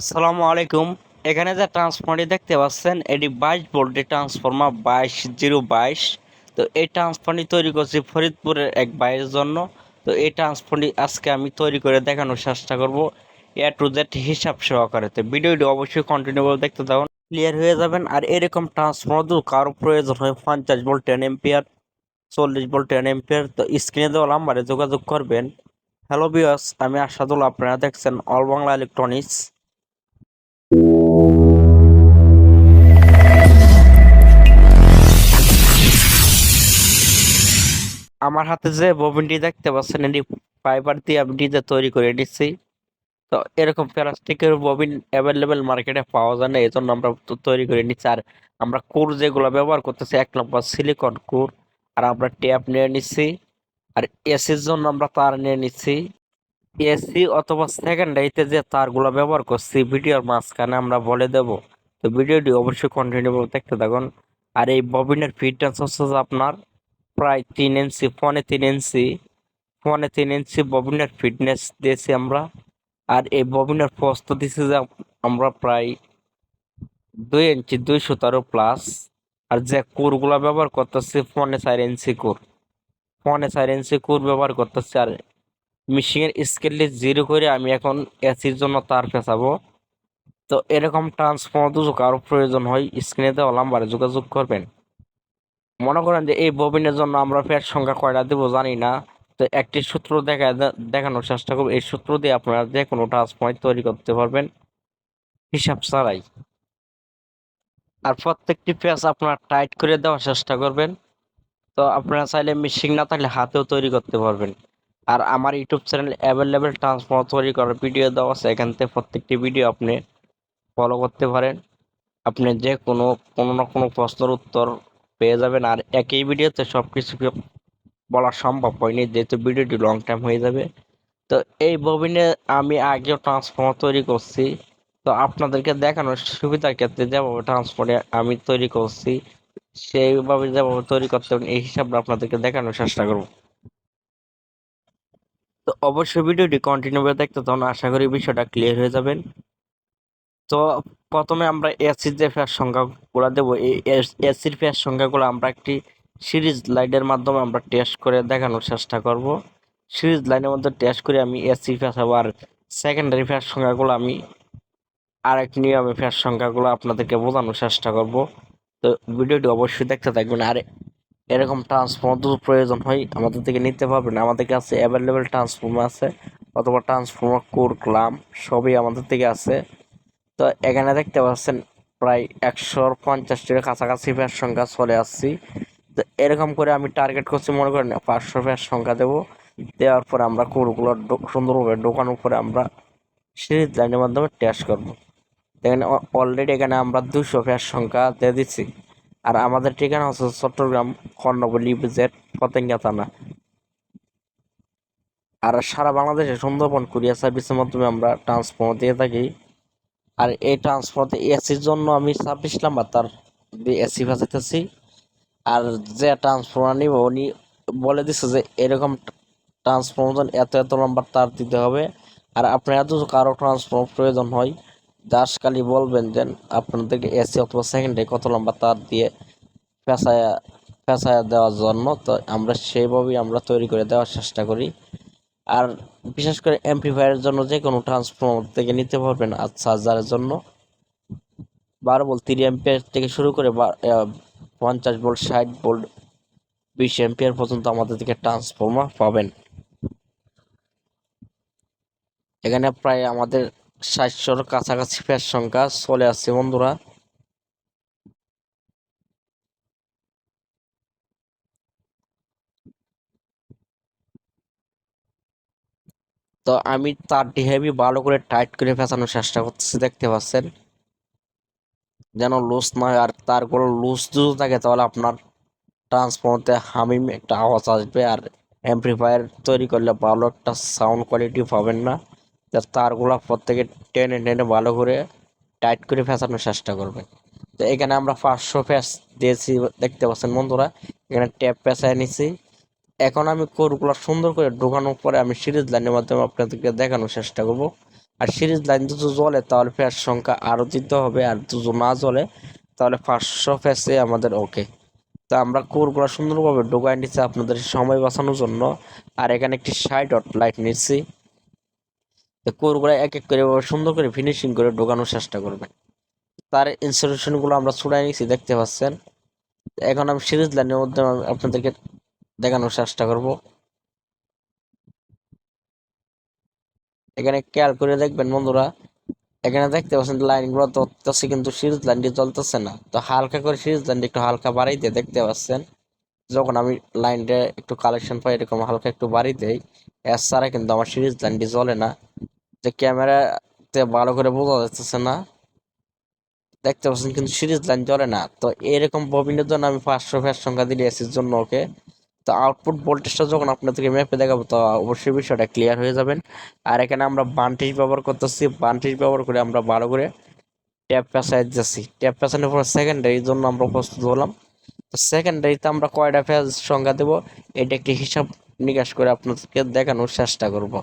আসসালামু আলাইকুম। এখানে যে ট্রান্সফর্মারটি দেখতে পাচ্ছেন, এটি বাইশ ভোল্টের ট্রান্সফর্মার বাইশ জিরো বাইশ। তো এই ট্রান্সফর্মারটি তৈরি করছি ফরিদপুরের এক বাইরের জন্য। তো এই ট্রান্সফর্মারটি আজকে আমি তৈরি করে দেখানোর চেষ্টা করব এ টু জেড হিসাব সহকারে। তো ভিডিওটি অবশ্যই কন্টিনিউ করে দেখতে থাকুন ক্লিয়ার হয়ে যাবেন। আর এরকম ট্রান্সফর্মার যদি কারও প্রয়োজন হয়, পঞ্চাশ ভোল্ট টেন এম্পিয়ার চল্লিশ ভোল্ট টেন এম্পিয়ার তো স্ক্রিনে দেওয়া নাম্বারে যোগাযোগ করবেন। হ্যালো বিয়াস আমি আশাদুল, আপনারা দেখছেন অল বাংলা ইলেকট্রনিক্স আমার হাতে যে ববিনটি দেখতে পাচ্ছেন, এটি ফাইবার দিয়ে আমি নিজে তৈরি করে নিচ্ছি। তো এরকম প্লাস্টিকের ববিন অ্যাভেলেবেল মার্কেটে পাওয়া যায় না এই জন্য আমরা তৈরি করে নিচ্ছি। আর আমরা কোর যেগুলো ব্যবহার করতেছি, এক নম্বর সিলিকন কোর, আর আমরা ট্যাপ নিয়ে নিচ্ছি। আর এসির জন্য আমরা তার নিয়ে নিচ্ছি। এসি অথবা সেকেন্ড সেকেন্ডারিতে যে তারগুলো ব্যবহার করছি, ভিডিওর মাঝখানে আমরা বলে দেব। তো ভিডিওটি অবশ্যই কন্টিনিউ দেখতে থাকুন। আর এই ববিনের ফিটনেস হচ্ছে যে আপনার প্রায় তিন ইঞ্চি ফোনে তিন ইঞ্চি ফোনে তিন ইঞ্চি ববিনের ফিটনেস দিয়েছি আমরা। আর এই ববিনের প্রস্ত দিয়েছি যে আমরা প্রায় দুই ইঞ্চি দুই সুতারও প্লাস আর যে কোরগুলো ব্যবহার করতেছি ফোনে চার ইঞ্চি কোর। ফোনে চার ইঞ্চি কোর ব্যবহার করতেছি। আর মিশিংয়ের স্কেলটি জিরো করে আমি এখন এসির জন্য তার পেঁচাবো। তো এরকম ট্রান্সফর্মার দুটো কারও প্রয়োজন হয় স্ক্রিনে দেওয়া নাম্বারে যোগাযোগ করবেন। মনে করেন যে এই ববিনের জন্য আমরা ফ্যাট সংখ্যা কয়টা দেবো জানি না। তো একটি সূত্র দেখা দেখানোর চেষ্টা করব। এই সূত্র দিয়ে আপনারা যে কোনো ট্রান্সফর্মার তৈরি করতে পারবেন। হিসাব ছাড়াই। আর প্রত্যেকটি পেঁচ আপনারা টাইট করে দেওয়ার চেষ্টা করবেন। তো আপনারা চাইলে মিশিং না থাকলে হাতেও তৈরি করতে পারবেন। আর আমার ইউটিউব চ্যানেল অ্যাভেলেবেল ট্রান্সফর্মার তৈরি করার ভিডিও দেওয়া আছে। এখান থেকে প্রত্যেকটি ভিডিও আপনি ফলো করতে পারেন। আপনি যে কোনো কোনো না কোনো প্রশ্নের উত্তর পেয়ে যাবেন। আর একই ভিডিওতে সব কিছু বলা সম্ভব হয়নি, যেহেতু ভিডিওটি লং টাইম হয়ে যাবে। তো এই ববিনে আমি আগেও ট্রান্সফর্মার তৈরি করছি। তো আপনাদেরকে দেখানোর সুবিধার ক্ষেত্রে যেভাবে ট্রান্সফর্মার আমি তৈরি করছি, সেইভাবে যেভাবে তৈরি করতে হবে, এই হিসাবে আপনাদেরকে দেখানোর চেষ্টা করব। তো অবশ্যই ভিডিওটি কন্টিনিউ করে দেখতে তখন আশা করি বিষয়টা ক্লিয়ার হয়ে যাবেন। তো প্রথমে আমরা এসির যে ফ্যাস সংখ্যাগুলো দেবো, এই এসির ফেয়ার সংখ্যাগুলো আমরা একটি সিরিজ লাইনের মাধ্যমে আমরা টেস্ট করে দেখানোর চেষ্টা করব। সিরিজ লাইনের মধ্যে টেস্ট করে আমি এসি ফ্যাস আবার সেকেন্ডারি ফ্যাস সংখ্যাগুলো আমি আরেক নিয়মে ফেয়ার সংখ্যাগুলো আপনাদেরকে বোঝানোর চেষ্টা করব। তো ভিডিওটি অবশ্যই দেখতে থাকবেন আর এরকম ট্রান্সফর্মার প্রয়োজন হয়, আমাদের থেকে নিতে পারবেন। আমাদের কাছে অ্যাভেলেবেল ট্রান্সফর্মার আছে অথবা ট্রান্সফর্মার কোর ক্লাম সবই আমাদের থেকে আছে। তো এখানে দেখতে পাচ্ছেন প্রায় একশো পঞ্চাশটির কাছাকাছি ফেয়ার সংখ্যা চলে আসছি। তো এরকম করে আমি টার্গেট করছি, মনে করেন পাঁচশো ফেয়ার সংখ্যা দেবো। দেওয়ার পরে আমরা কোরগুলো সুন্দরভাবে ঢোকানোর পরে আমরা সিরিজ লাইনের মাধ্যমে টেস্ট করব। এখানে অলরেডি এখানে আমরা দুশো ফেয়ার সংখ্যা দিয়ে দিচ্ছি। আর আমাদের ঠিকানা হচ্ছে চট্টগ্রাম কর্ণবলী জেড পতেঙ্গা থানা। আর সারা বাংলাদেশে সুন্দরবন কুরিয়ার সার্ভিসের মাধ্যমে আমরা ট্রান্সফর্মার দিয়ে থাকি। আর এই ট্রান্সফর্মার এসির জন্য আমি ছাব্বিশ নাম্বার তার এসি ফাঁসাইতেছি আর যে ট্রান্সফর্মার নিব, উনি বলে দিচ্ছে যে এরকম ট্রান্সফর্মার এত এত নাম্বার তার দিতে হবে। আর আপনার এত কারও ট্রান্সফর্মার প্রয়োজন হয়, দাস খালি বলবেন যে আপনাদেরকে এসি অথবা সেকেন্ডে কত লম্বা তার দিয়ে ফেঁসায়া ফেঁসায়া দেওয়ার জন্য। তো আমরা সেইভাবেই আমরা তৈরি করে দেওয়ার চেষ্টা করি। আর বিশেষ করে অ্যাম্পলিফায়ারের জন্য যে কোনো ট্রান্সফর্মার থেকে নিতে পারবেন আর চার্জারের জন্য। বারো ভোল্ট তিরিশ অ্যাম্পিয়ার থেকে শুরু করে পঞ্চাশ ভোল্ট ষাট ভোল্ট বিশ অ্যাম্পিয়ার পর্যন্ত আমাদের থেকে ট্রান্সফর্মার পাবেন। এখানে প্রায় আমাদের সাতশোর কাছাকাছি ফের সংখ্যা চলে আসছে বন্ধুরা। তো আমি তারটি হেভি ভালো করে টাইট করে ফেঁচানোর চেষ্টা করতেছি, দেখতে পাচ্ছেন? যেন লুজ না হয়, আর তারগুলো লুজ যদি থাকে তাহলে আপনার ট্রান্সফর্মারতে হামিম একটা আওয়াজ আসবে, আর অ্যাম্পলিফায়ার তৈরি করলে ভালো একটা সাউন্ড কোয়ালিটি পাবেন না। তারগুলো প্রত্যেকে টেনে টেনে ভালো করে টাইট করে ফেঁচানোর চেষ্টা করবে তো এখানে আমরা পাঁচশো ফ্যাস দিয়েছি, দেখতে পাচ্ছেন বন্ধুরা? এখানে ট্যাপ পেঁচায় নিছি। এখন আমি কোরগুলো সুন্দর করে ঢোকানোর পরে আমি সিরিজ লাইনের মাধ্যমে আপনাদেরকে দেখানোর চেষ্টা করব। আর সিরিজ লাইন যদি জ্বলে, তাহলে ফ্যাস সংখ্যা আরও দিতে হবে, আর যদি না জ্বলে, তাহলে পাঁচশো ফ্যাসে আমাদের ওকে তো আমরা কোরগুলো সুন্দরভাবে ঢোকায় নিচ্ছি আপনাদের সময় বাঁচানোর জন্য। আর এখানে একটি সাইড ডট লাইট নিচ্ছি। তো কোরগুলো এক এক করে সুন্দর করে ফিনিশিং করে ঢোকানোর চেষ্টা করবেন। তার ইনস্টলেশনগুলো আমরা ছুড়াই নিচ্ছি, দেখতে পাচ্ছেন। এখন আমি সিরিজ লাইনের মধ্যে আপনাদেরকে দেখানোর চেষ্টা করব। এখানে খেয়াল করে দেখবেন বন্ধুরা, এখানে দেখতে পাচ্ছেন লাইনগুলো ধরতেছে কিন্তু সিরিজ লাইনটি চলতেছে না। তো হালকা করে সিরিজ লাইনটি একটু হালকা বাড়াই দিয়ে দেখতে পাচ্ছেন, যখন আমি লাইনটা একটু কালেকশন পাই এরকম হালকা একটু বাড়ি দেই, এর ছাড়া কিন্তু আমার সিরিজ লাইনটি চলে না। যে ক্যামেরাতে ভালো করে বোঝা যাচ্ছে না, দেখতে পাচ্ছেন কিন্তু সিরিজ লাইন চলে না। তো এরকম ববিনের জন্য আমি পাঁচশো ফ্যাস সংখ্যা দিলে এসির জন্য ওকে তো আউটপুট ভোল্টেজটা যখন আপনাদেরকে ম্যাপে দেখাবো, তো অবশ্যই বিষয়টা ক্লিয়ার হয়ে যাবেন। আর এখানে আমরা বান্টিস ব্যবহার করতেছি। বান্টিস ব্যবহার করে আমরা ভালো করে ট্যাপ পেঁচাই যাচ্ছি। ট্যাপ পেঁচানোর পর সেকেন্ডারির জন্য আমরা প্রস্তুত হলাম। তো সেকেন্ডারিতে আমরা কয়টা ফেজ সংখ্যা দেবো? এটা একটি হিসাব নিকাশ করে আপনাদেরকে দেখানোর চেষ্টা করব।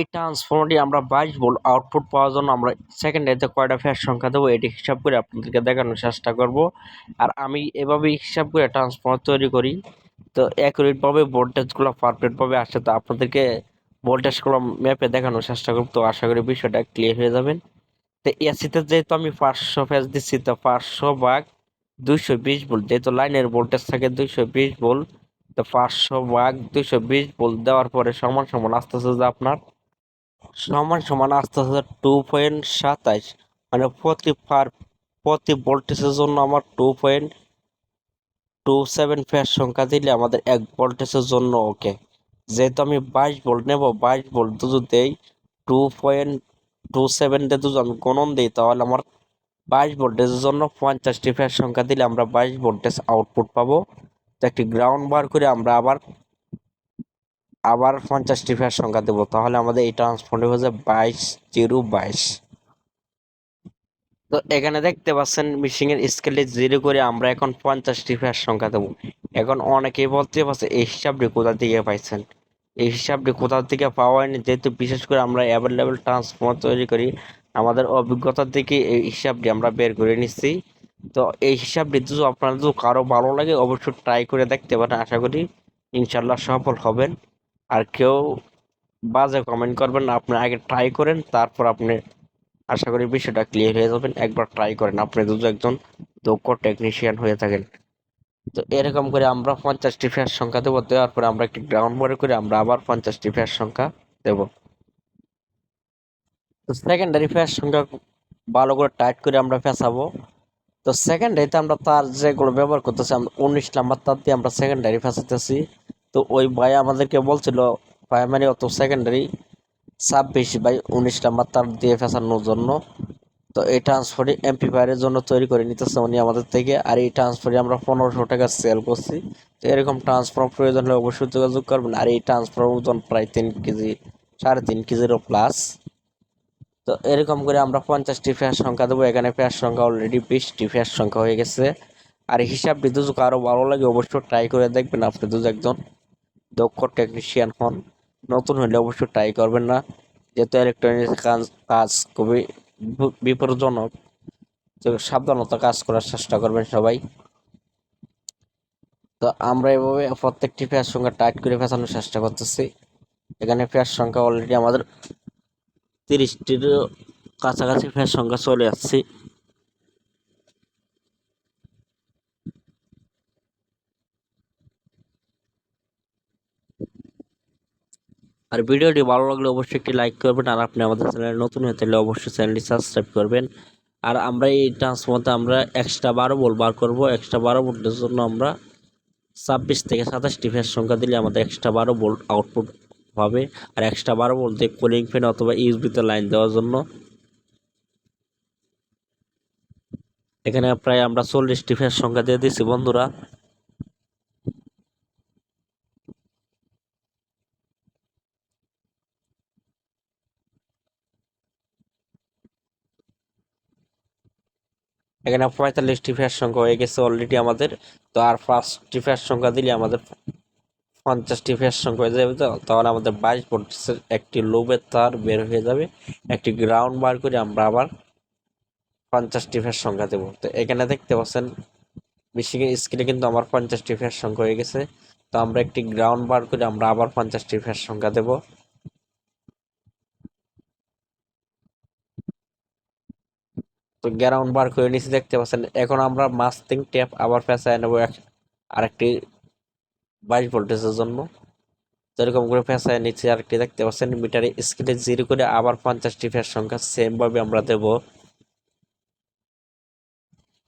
এই ট্রান্সফর্মারটি আমরা বাইশ ভোল্ট আউটপুট পাওয়ার জন্য আমরা সেকেন্ড সেকেন্ডারিতে কয়টা ফ্যাস সংখ্যা দেবো, এটি হিসাব করে আপনাদেরকে দেখানোর চেষ্টা করব। আর আমি এভাবেই হিসাব করে ট্রান্সফর্মার তৈরি করি। তো অ্যাকুরেটভাবে ভোল্টেজগুলো পারফেক্টভাবে আসে, তো আপনাদেরকে ভোল্টেজগুলো ম্যাপে দেখানোর চেষ্টা করব। তো আশা করি বিষয়টা ক্লিয়ার হয়ে যাবেন তো এসিতে যেহেতু আমি পাঁচশো ফ্যাস দিচ্ছি, তো পাঁচশো ভাগ দুইশো বিশ ভোল্ট যেহেতু লাইনের ভোল্টেজ থাকে দুইশো বিশ ভোল্ট তো পাঁচশো ভাগ দুইশো বিশ ভোল্ট দেওয়ার পরে সমান সমান আস্তে আস্তে আপনার সমান সমান আস্তে আস্তে টু পয়েন্ট সাতাইশ। মানে প্রতি পার, প্রতি ভোল্টেজের জন্য আমার টু পয়েন্ট টু সেভেন ফ্যাট সংখ্যা দিলে আমাদের এক ভোল্টেজের জন্য ওকে যেহেতু আমি বাইশ ভোল্ট নেব, বাইশ ভোল্ট যদি দেই টু পয়েন্ট টু সেভেন দিয়ে যদি আমি গণন দিই, তাহলে আমার বাইশ ভোল্টেজের জন্য পঞ্চাশটি ফ্যাট সংখ্যা দিলে আমরা বাইশ ভোল্টেজ আউটপুট পাবো। তো একটি গ্রাউন্ড বার করে আমরা আবার আবার পঞ্চাশটি ফ্যাট সংখ্যা দেবো। তাহলে আমাদের এই ট্রান্সফর্মটি হচ্ছে বাইশ জিরো বাইশ। তো এখানে দেখতে পাচ্ছেন মিশিং এর স্কেলে জিরো করে আমরা এখন পঞ্চাশটি ফ্যাট সংখ্যা দেবো। এখন অনেকেই বলতে পারছে, এই হিসাবটি কোথা থেকে পাইছেন? এই হিসাবটি কোথা থেকে পাওয়া হয়নি? যেহেতু বিশেষ করে আমরা অ্যাভেলেবেল ট্রান্সফর্মার তৈরি করি, আমাদের অভিজ্ঞতা থেকে এই হিসাবটি আমরা বের করে নিচ্ছি। তো এই হিসাবটি যদি আপনাদের যদি কারও ভালো লাগে, অবশ্যই ট্রাই করে দেখতে পারেন, আশা করি ইনশাল্লাহ সফল হবেন। আর কেউ বাজে কমেন্ট করবেন আপনি আগে ট্রাই করেন, তারপর আপনি আশা করি বিষয়টা ক্লিয়ার হয়ে যাবেন। একবার ট্রাই করেন, আপনি যদি একজন দক্ষ টেকনিশিয়ান হয়ে থাকেন। তো এরকম করে আমরা পঞ্চাশটি ফ্যাস সংখ্যা দেবো, দেওয়ার পরে আমরা একটি গ্রাউন্ড বোর্ডে করে আমরা আবার পঞ্চাশটি ফেয়ার সংখ্যা দেব। তো সেকেন্ডারি ফেয়ার সংখ্যা ভালো করে টাইট করে আমরা ফেসাবো। তো সেকেন্ডারিতে আমরা তার যেগুলো ব্যবহার করতেছি, আমরা উনিশ নাম্বার তার দিয়ে আমরা সেকেন্ডারি ফেসাতেছি তো ওই ভাই আমাদেরকে বলছিল প্রাইমারি অত সেকেন্ডারি ছাব্বিশ বাই উনিশ নাম্বার তার দিয়ে ফেসানোর জন্য। তো এই ট্রান্সফারটি এমপিফায়ারের জন্য তৈরি করে নিতেছে উনি আমাদের থেকে। আর এই ট্রান্সফারটি আমরা পনেরোশো টাকা সেল করছি। তো এরকম ট্রান্সফার প্রয়োজন হলে অবশ্যই যোগাযোগ করবেন। আর এই ট্রান্সফার ওজন প্রায় তিন কেজি, সাড়ে তিন কেজিরও প্লাস তো এরকম করে আমরা পঞ্চাশটি ফ্যাস সংখ্যা দেবো। এখানে ফ্যাস সংখ্যা অলরেডি বিশটি ফ্যাস সংখ্যা হয়ে গেছে। আর হিসাব যদি আরও ভালো লাগে অবশ্যই ট্রাই করে দেখবেন। আপনি যদি একজন দক্ষ টেকনিশিয়ান হন। নতুন হলে অবশ্যই ট্রাই করবেন না। যেহেতু ইলেকট্রনিক্স কাজ কাজ খুবই বিপজ্জনক। সাবধানতা কাজ করার চেষ্টা করবেন সবাই। তো আমরা এভাবে প্রত্যেকটি ফেয়ার সংখ্যা টাইট করে ফেসানোর চেষ্টা করতেছি। এখানে ফেয়ার সংখ্যা অলরেডি আমাদের তিরিশটির কাছাকাছি ফেয়ার সংখ্যা চলে আসছি। আর ভিডিওটি ভালো লাগলে অবশ্যই একটি লাইক করবেন, আর আপনি আমাদের চ্যানেলে নতুন হয়ে থাকলে অবশ্যই চ্যানেলটি সাবস্ক্রাইব করবেন। আর আমরা এই ট্রান্সফর্মারতে আমরা এক্সট্রা বারো ভোল্ট বার করব এক্সট্রা বারো ভোল্টের জন্য আমরা ছাব্বিশ থেকে সাতাশটি ফ্যাস সংখ্যা দিলে আমাদের এক্সট্রা বারো ভোল্ট আউটপুট হবে। আর এক্সট্রা বারো দিয়ে কুলিং ফ্যান অথবা ইউজবিতে লাইন দেওয়ার জন্য এখানে প্রায় আমরা চল্লিশটি ফ্যাস সংখ্যা দিয়ে দিচ্ছি বন্ধুরা। এখানে পঁয়তাল্লিশটি ফ্যাস সংখ্যা হয়ে গেছে অলরেডি আমাদের। তো আর পাঁচটি ফ্যাস সংখ্যা দিলে আমাদের পঞ্চাশটি ফেস সংখ্যা হয়ে যাবে তো? তাহলে আমাদের বাইশ ভোল্টেজের একটি লোবের তার বের হয়ে যাবে। একটি গ্রাউন্ড বার করে আমরা আবার পঞ্চাশটি ফেস সংখ্যা দেবো। তো এখানে দেখতে পাচ্ছেন মিশিংয়ের স্ক্রিনে কিন্তু আমার পঞ্চাশটি ফেস সংখ্যা হয়ে গেছে। তো আমরা একটি গ্রাউন্ড বার করে আমরা আবার পঞ্চাশটি ফেস সংখ্যা দেব। তো গ্রাউন্ড বার করে নিচে দেখতে পাচ্ছেন। এখন আমরা মাস্টিং ট্যাপ আবার ফেসায় নেব আরেকটি বাইশ ভোল্টেজের জন্য। যেরকম করে ফেসায় নিচে আরেকটি দেখতে পাচ্ছেন, মিটারে স্ক্রিনে জিরো করে আবার পঞ্চাশটি ফেস সংখ্যা সেমভাবে আমরা দেব।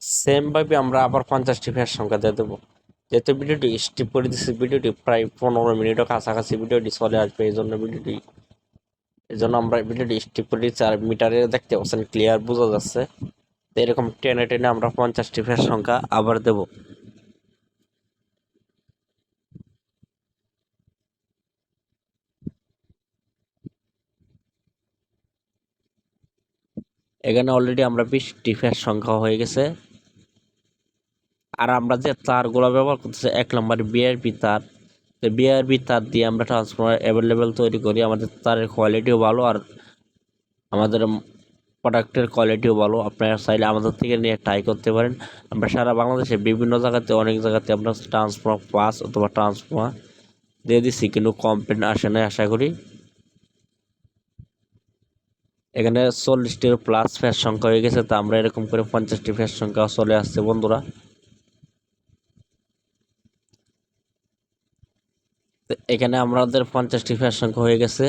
সেমভাবে আমরা আবার পঞ্চাশটি ফেস সংখ্যা দিয়ে দেবো। যেহেতু ভিডিওটি স্টিপ করে দিচ্ছি ভিডিওটি প্রায় পনেরো মিনিটও কাছাকাছি ভিডিওটি চলে আসবে, এই জন্য ভিডিওটি এই জন্য আমরা ভিডিওটি স্টিপ আর মিটারে দেখতে পাচ্ছেন ক্লিয়ার বোঝা যাচ্ছে। তো এরকম টেনে টেনে আমরা পঞ্চাশটি ফেস সংখ্যা আবার দেব। এখানে অলরেডি আমরা বিশটি ফেস সংখ্যা হয়ে গেছে। আর আমরা যে তারগুলো ব্যবহার করতেছি, এক নম্বর বিআরপি তার। তো বিআরপি তার দিয়ে আমরা ট্রান্সফর্মার অ্যাভেলেবেল তৈরি করি। আমাদের তারের কোয়ালিটিও ভালো আর আমাদের প্রোডাক্টের কোয়ালিটিও ভালো। আপনারা চাইলে আমাদের থেকে নিয়ে ট্রাই করতে পারেন। আমরা সারা বাংলাদেশে বিভিন্ন জায়গাতে, অনেক জায়গাতে আমরা ট্রান্সফর্মার পাস অথবা ট্রান্সফর্মার দিয়ে দিচ্ছি কিন্তু কমপ্লেন আসে না আশা করি। এখানে চল্লিশটির প্লাস ফ্যাস সংখ্যা হয়ে গেছে, তা আমরা এরকম করে পঞ্চাশটি ফ্যাস সংখ্যা চলে আসছে বন্ধুরা। এখানে আমাদের পঞ্চাশটি ফ্যাস সংখ্যা হয়ে গেছে।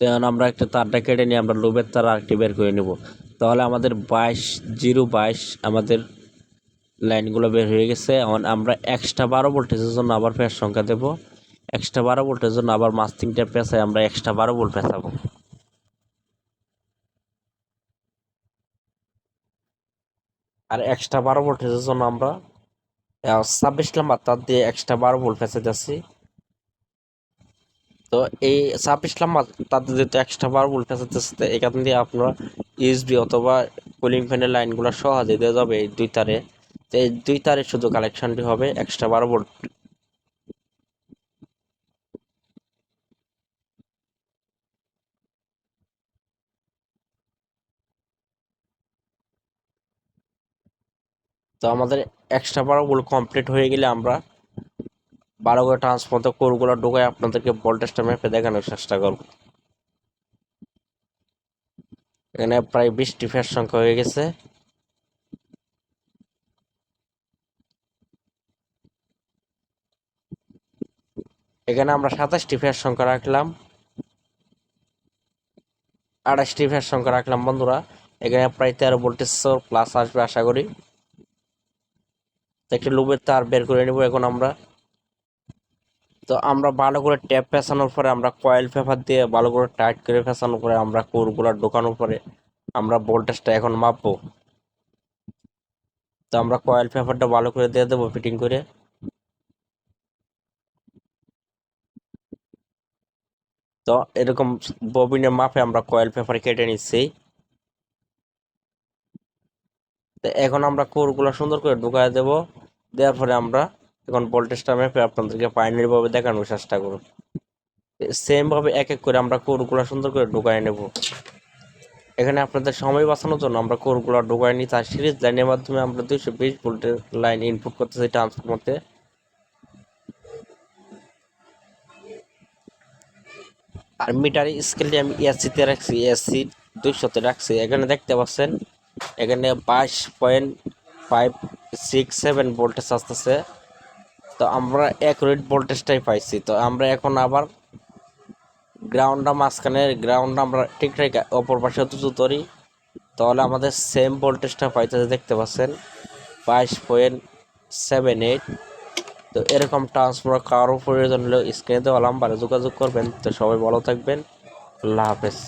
তখন আমরা একটা তারটা কেটে নিয়ে আমরা লোভের তার আরেকটি বের করে নেব। তাহলে আমাদের বাইশ, জিরো বাইশ আমাদের লাইনগুলো বের হয়ে গেছে। এখন আমরা এক্সট্রা বারো ভোল্টেজের জন্য আবার ফ্যাস সংখ্যা দেবো। এক্সট্রা বারো ভোল্টের জন্য আবার মাস্তিংটা পেঁচায় আমরা এক্সট্রা বারো ভোল্ট পেঁচাবো। আর এক্সট্রা বারো ভোল্টেজের জন্য আমরা ছাব্বিশ নাম্বার তার দিয়ে এক্সট্রা বারো ভোল্ট পেঁচে যাচ্ছি তো এই ছাব্বিশ নাম্বার তার যেহেতু এক্সট্রা বারো ভোল্ট পেঁচাতেছে এখান দিয়ে আপনারা ইউএসবি অথবা কুলিং ফ্যানের লাইনগুলো সহজে দিয়ে যাবে এই দুই তারে। তো এই দুই তারে শুধু কালেকশনটি হবে এক্সট্রা বারো ভোল্ট তো আমাদের এক্সট্রা বারো ভোল্ট কমপ্লিট হয়ে গেলে আমরা বারো করে ট্রান্সফর্মার কোরগুলো ঢোকায় আপনাদেরকে ভোল্টেজটা মেপে দেখানোর চেষ্টা করব। এখানে প্রায় বিশটি ফের সংখ্যা হয়ে গেছে। এখানে আমরা সাতাশটি ফের সংখ্যা রাখলাম। আঠাশটি ফের সংখ্যা রাখলাম বন্ধুরা। এখানে প্রায় তেরো ভোল্টেজ প্লাস আসবে আশা করি। একটি লুবের তার বের করে নেব এখন আমরা। তো আমরা ভালো করে ট্যাপ ফেসানোর পরে আমরা কয়েল পেপার দিয়ে ভালো করে টাইট করে ফেসানোর পরে আমরা কোরগুলো ঢোকানোর পরে আমরা ভোল্টেজটা এখন মাপবো। তো আমরা কয়েল পেপারটা ভালো করে দিয়ে দেবো ফিটিং করে। তো এরকম ববিনের মাপে আমরা কয়েল পেপার কেটে নিচ্ছি। তো এখন আমরা কোরগুলো সুন্দর করে ঢুকায় দেব। দেওয়ার পরে আমরা এখন ভোল্টেজটা মেপে আপনাদেরকে পাইনারি ভাবে দেখানোর চেষ্টা করব। সেম ভাবে এক এক করে আমরা কোরগুলো সুন্দর করে ঢুকায় নেব। এখানে আপনাদের সময় বাঁচানোর জন্য আমরা কোরগুলো ঢুকায় নিই। তার সিরিজ লাইনের মাধ্যমে আমরা দুইশো বিশ ভোল্টের লাইন ইনপুট করতেছি ট্রান্সফরমারতে আর মিটার স্কেলটি আমি এসিতে রাখছি এসি দুইশোতে রাখছি। এখানে দেখতে পাচ্ছেন, এখানে বাইশ point five six seven voltage আসতেছে তো আমরা অ্যাকুরেট ভোল্টেজটাই পাইছি। তো আমরা এখন আবার গ্রাউন্ডটা মাঝখানে গ্রাউন্ড আমরা ঠিক রেখে অপর পাশে দুটো ধরি, তাহলে আমাদের সেম ভোল্টেজটা পাইতে দেখতে পাচ্ছেন, বাইশ পয়েন্ট সেভেন এইট তো এরকম ট্রান্সফার কারও প্রয়োজন হলেও স্ক্রিনে দেওয়া নাম্বারে যোগাযোগ করবেন। তো সবাই ভালো থাকবেন। আল্লাহ হাফেজ।